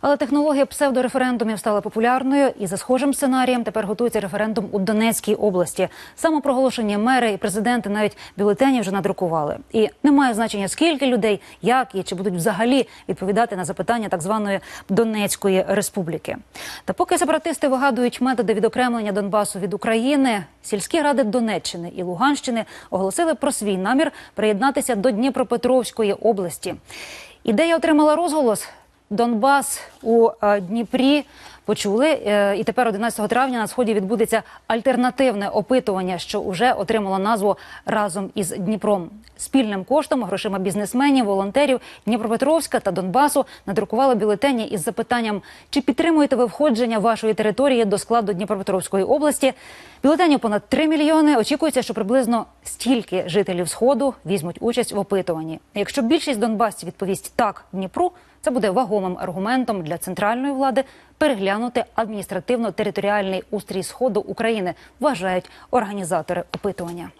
Але технологія псевдореферендумів стала популярною, і за схожим сценарієм тепер готується референдум у Донецькій області. Самопроголошені мери і президенти навіть бюлетені вже надрукували. І немає значення, скільки людей, як і чи будуть взагалі відповідати на запитання так званої Донецької республіки. Та поки сепаратисти вигадують методи відокремлення Донбасу від України, сільські ради Донеччини і Луганщини оголосили про свій намір приєднатися до Дніпропетровської області. Ідея отримала розголос. Донбас у е, Дніпрі почули, е, і тепер 11 травня на сході відбудеться альтернативне опитування, що вже отримало назву разом із Дніпром. Спільним коштом, грошима бізнесменів, волонтерів Дніпропетровська та Донбасу надрукували бюлетені із запитанням, чи підтримуєте ви входження вашої території до складу Дніпропетровської області. Бюлетенів понад 3 мільйони. Очікується, що приблизно стільки жителів сходу візьмуть участь в опитуванні. Якщо більшість донбасців відповість так Дніпру, це буде вагомим аргументом для центральної влади переглянути адміністративно-територіальний устрій сходу України, вважають організатори опитування.